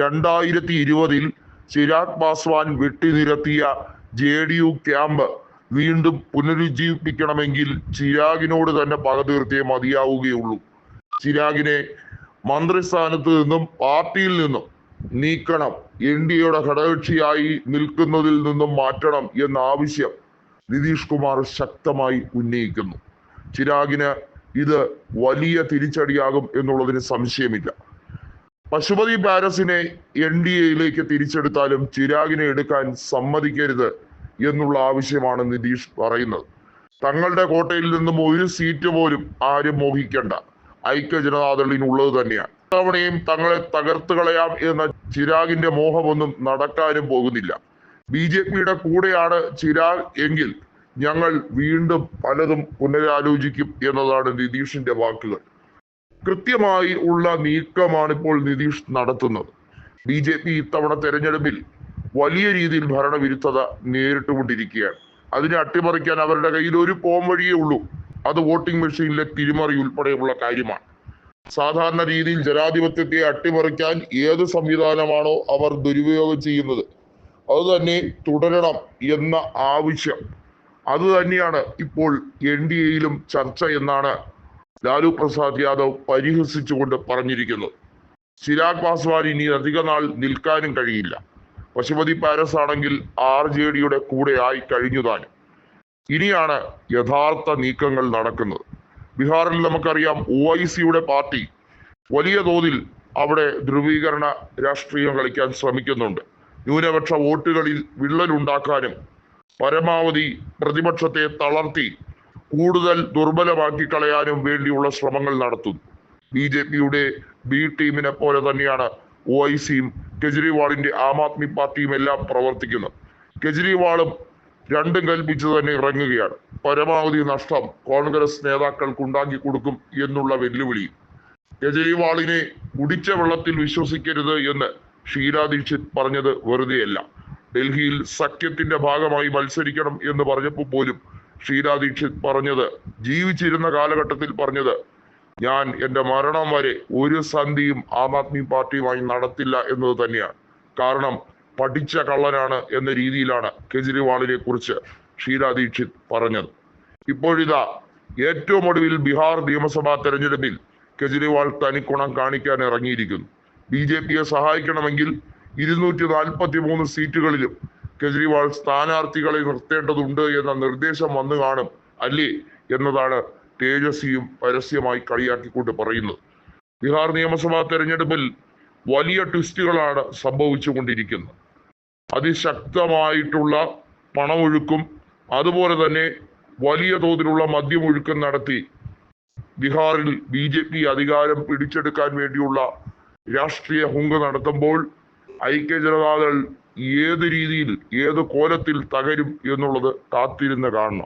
രണ്ടായിരത്തി ഇരുപതിൽ ചിരാഗ് പാസ്വാൻ വെട്ടിനിരത്തിയ ജെ ഡി യു ക്യാമ്പ് വീണ്ടും പുനരുജ്ജീവിപ്പിക്കണമെങ്കിൽ ചിരാഗിനോട് തന്നെ പക തീർത്തേ മതിയാവുകയുള്ളൂ. ചിരാഗിനെ മന്ത്രിസ്ഥാനത്ത് നിന്നും പാർട്ടിയിൽ നിന്നും നീക്കണം എൻ ഡി എയുടെ ഘടകകക്ഷിയായി നിൽക്കുന്നതിൽ നിന്നും മാറ്റണം എന്ന ആവശ്യം നിതീഷ് കുമാർ ശക്തമായി ഉന്നയിക്കുന്നു. ചിരാഗിന് ഇത് വലിയ തിരിച്ചടിയാകും എന്നുള്ളതിന് സംശയമില്ല. പശുപതി പാരസിനെ എൻ ഡി എയിലേക്ക് തിരിച്ചെടുത്താലും ചിരാഗിനെ എടുക്കാൻ സമ്മതിക്കരുത് എന്നുള്ള ആവശ്യമാണ് നിതീഷ് പറയുന്നത്. തങ്ങളുടെ കോട്ടയിൽ നിന്നും ഒരു സീറ്റ് പോലും ആരും മോഹിക്കേണ്ട. ഐക്യ ജനതാദളിനുള്ളത് തന്നെയാണ്. തവണയും തങ്ങളെ തകർത്തു കളയാം എന്ന ചിരാഗിന്റെ മോഹമൊന്നും നടക്കാനും പോകുന്നില്ല. ബി ജെ പിയുടെ കൂടെയാണ് ചിരാഗ് എങ്കിൽ ഞങ്ങൾ വീണ്ടും പലതും പുനരാലോചിക്കും എന്നതാണ് നിതീഷിന്റെ വാക്കുകൾ. കൃത്യമായി ഉള്ള നീക്കമാണ് ഇപ്പോൾ നിതീഷ് നടത്തുന്നത്. ബി ജെ പി ഇത്തവണ തെരഞ്ഞെടുപ്പിൽ വലിയ രീതിയിൽ ഭരണവിരുദ്ധത നേരിട്ടുകൊണ്ടിരിക്കുകയാണ്. അതിനെ അട്ടിമറിക്കാൻ അവരുടെ കയ്യിൽ ഒരു പോം വഴിയേ ഉള്ളൂ. അത് വോട്ടിംഗ് മെഷീനിലെ തിരിമറി ഉൾപ്പെടെയുള്ള കാര്യമാണ്. സാധാരണ രീതിയിൽ ജനാധിപത്യത്തെ അട്ടിമറിക്കാൻ ഏത് സംവിധാനമാണോ അവർ ദുരുപയോഗം ചെയ്യുന്നത്. അത് തന്നെ തുടരണം എന്ന ആവശ്യം. അത് തന്നെയാണ് ഇപ്പോൾ എൻ ഡി എയിലും ചർച്ച എന്നാണ് ലാലു പ്രസാദ് യാദവ് പരിഹസിച്ചുകൊണ്ട് പറഞ്ഞിരിക്കുന്നു. ചിരാഗ് പാസ്വാൻ ഇനി അധിക നാൾ നിൽക്കാനും കഴിയില്ല. പശുപതി പാരസ് ആണെങ്കിൽ ആർ ജെ ഡിയുടെ കൂടെ ആയി കഴിഞ്ഞുതാനും ഇനിയാണ് യഥാർത്ഥ നീക്കങ്ങൾ നടക്കുന്നത്. ബീഹാറിൽ നമുക്കറിയാം ഒ ഐ സിയുടെ പാർട്ടി വലിയ തോതിൽ അവിടെ ധ്രുവീകരണ രാഷ്ട്രീയം കളിക്കാൻ ശ്രമിക്കുന്നുണ്ട്. ന്യൂനപക്ഷ വോട്ടുകളിൽ വിള്ളലുണ്ടാക്കാനും പരമാവധി പ്രതിപക്ഷത്തെ തളർത്തി കൂടുതൽ ദുർബലമാക്കി കളയാനും വേണ്ടിയുള്ള ശ്രമങ്ങൾ നടത്തുന്നു. ബി ജെ പിയുടെ ബി ടീമിനെ പോലെ തന്നെയാണ് ഒ ഐ സിയും കെജ്രിവാളിന്റെ ആം ആദ്മി പാർട്ടിയും എല്ലാം പ്രവർത്തിക്കുന്നത്. കെജ്രിവാളും രണ്ടും കൽപ്പിച്ചു തന്നെ ഇറങ്ങുകയാണ്. പരമാവധി നഷ്ടം കോൺഗ്രസ് നേതാക്കൾക്ക് ഉണ്ടാക്കി കൊടുക്കും എന്നുള്ള വെല്ലുവിളി. കെജ്രിവാളിനെ കുടിച്ച വെള്ളത്തിൽ വിശ്വസിക്കരുത് എന്ന് ഷീല ദീക്ഷിത് പറഞ്ഞത് വെറുതെയല്ല. ഡൽഹിയിൽ സഖ്യത്തിന്റെ ഭാഗമായി മത്സരിക്കണം എന്ന് പറഞ്ഞപ്പോൾ പോലും ഷീല ദീക്ഷിത് പറഞ്ഞത് ജീവിച്ചിരുന്ന കാലഘട്ടത്തിൽ പറഞ്ഞത് ഞാൻ എന്റെ മരണം വരെ ഒരു സന്ധിയും ആം ആദ്മി പാർട്ടിയുമായി നടത്തില്ല എന്നത് തന്നെയാണ്. കാരണം പഠിച്ച കള്ളനാണ് എന്ന രീതിയിലാണ് കെജ്രിവാളിനെ കുറിച്ച് ഷീലാ ദീക്ഷിത് പറഞ്ഞത്. ഇപ്പോഴിതാ ഏറ്റവും ഒടുവിൽ ബീഹാർ നിയമസഭാ തെരഞ്ഞെടുപ്പിൽ കെജ്രിവാൾ തനിക്കുണം കാണിക്കാൻ ഇറങ്ങിയിരിക്കുന്നു. ബി ജെ പിയെ സഹായിക്കണമെങ്കിൽ ഇരുന്നൂറ്റി നാൽപ്പത്തി മൂന്ന് സീറ്റുകളിലും കെജ്രിവാൾ സ്ഥാനാർത്ഥികളെ നിർത്തേണ്ടതുണ്ട് എന്ന നിർദ്ദേശം വന്നു കാണും അല്ലേ? എന്നതാണ് തേജസ്വിയും പരസ്യമായി കളിയാക്കിക്കൊണ്ട് പറയുന്നത്. ബീഹാർ നിയമസഭാ തെരഞ്ഞെടുപ്പിൽ വലിയ ട്വിസ്റ്റുകളാണ് സംഭവിച്ചുകൊണ്ടിരിക്കുന്നത്. അതിശക്തമായിട്ടുള്ള പണമൊഴുക്കും അതുപോലെ തന്നെ വലിയ തോതിലുള്ള മദ്യമൊഴുക്കും നടത്തി ബീഹാറിൽ ബി ജെ പി അധികാരം പിടിച്ചെടുക്കാൻ വേണ്ടിയുള്ള രാഷ്ട്രീയ ഹുങ്ക് നടത്തുമ്പോൾ ഐക്യ ജനതാദൾ ഏത് രീതിയിൽ ഏത് കോലത്തിൽ തകരും എന്നുള്ളത് കാത്തിരുന്ന് കാണണം.